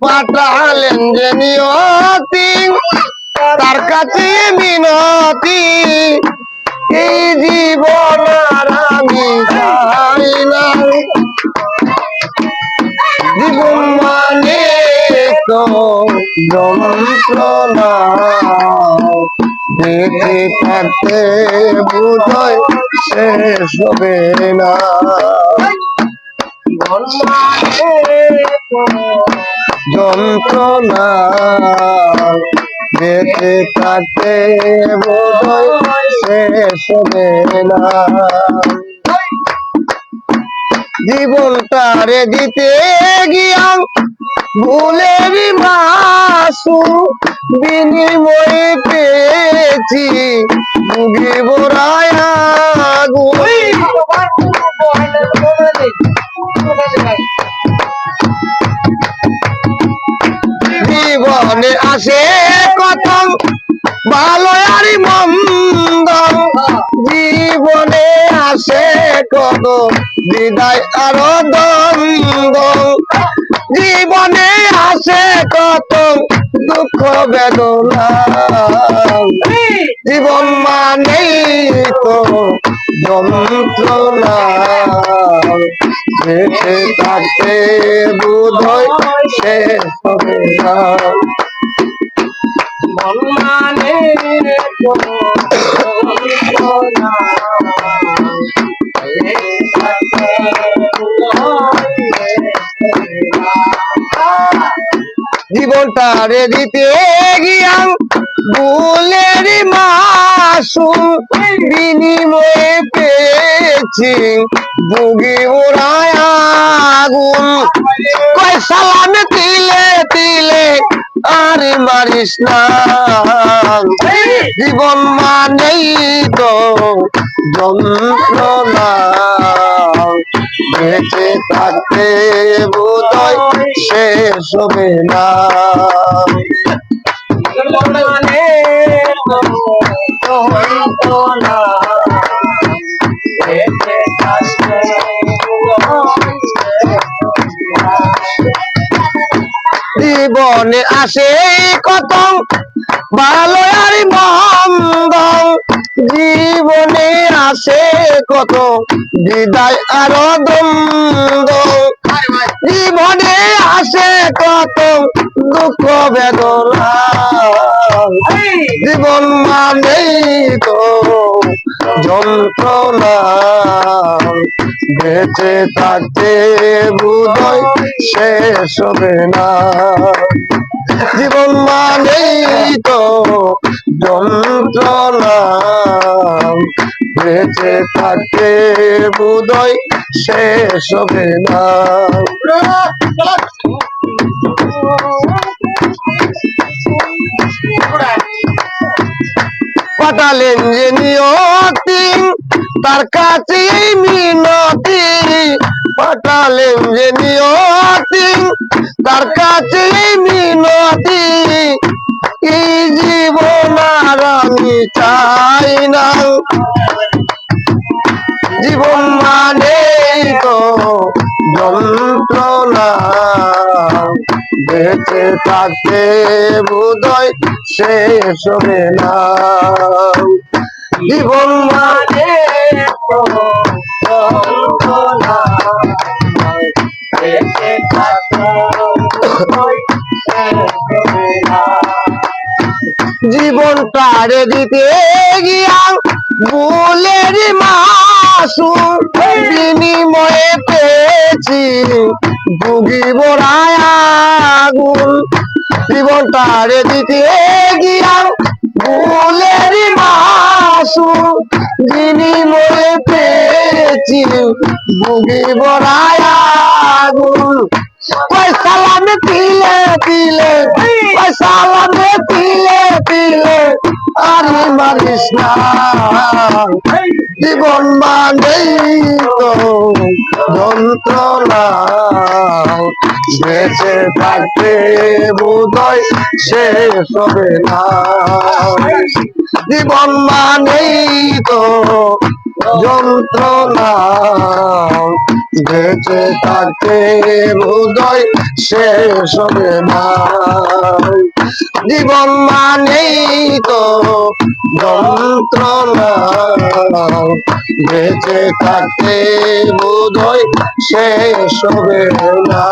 পাঠালেন যে নিয়তি, তার কাছে মিনতি। এই জীবন আর আমি চাই না। জীবন মানে তো যন্ত্রণা। বেঁচে থাকতে বুঝয় শেষ হবে না। জীবন মানে তো যন্ত্রণা। বেঁচে থাকতে বোধয় শেষ হবে না। জীবনটারে দিতে গিয়া ভুলের মাসু বিনিময়ে পেয়েছি। মুগে বোরায় আগুন। জীবনে আসে কত ভালো আর মন্দ, জীবনে আসে কত বিদায় আর দ্বন্দ্ব। জীবনে আসে কত দুঃখ, বেদনা। জীবন মানেই তো যন্ত্রণা। থাকতে বোধয় শেষ হবে না না। জীবনটারে দিতে গিয়া ভুলের মাসু বিনিময়ে পেয়েছি বুগি আগুন। কয় সালামে তিলে তিলে, আর মারিস না। জীবন মানেই তো যন্ত্রণা। বেঁচে থাকতে বোধয় শেষ হবে না। মানে তো না জীবনে আসে কত ভালো আর মন্দ। জীবনে আসে কত বিদায় আর দ্বন্দ্ব। জীবনে আসে কত দুঃখ, বেদনা। জীবন মানেই তো যন্ত্রণা। বেঁচে থাকতে বুধয় শেষ হবে না। জীবন মানেই তো যন্ত্রণা। বেঁচে থাকতে বুধয় শেষ হবে না। পাঠালেন যে নিয়তি, তার কাছে মিনতি। পাঠালেন যে তার কাছে মিনতি। এই জীবন আর আমি চাই না। জীবন মানে তো যন্ত্রণা। বেঁচে থাকতে বোধয় শেষ হবে না। জীবন মানে তো যন্ত্রণা। বোধহয় শেষ হবে না জীবনটারে দিতে গিয়া ভুলের মাসু বিনিময়ে পেয়েছি। ভুগি আগুন। জীবনটারে দিতে গিয়া ভুলের মাসু বিনিময়ে পেয়েছি। ভুগি আগুন। পয়সা লামে তিলে তিলে পয়সা লামে তিলে তিলে আরে মারিস না। জীবন মানেই তো যন্ত্রণা। বেঁচে থাকতে বোধয় শেষ হবে না। জীবন মানেই তো যন্ত্রণা। বেঁচে থাকতে বোধয় শেষ হবে না জীবন মানেই তো যন্ত্রণা। বেঁচে থাকতে বোধয় শেষ হবে না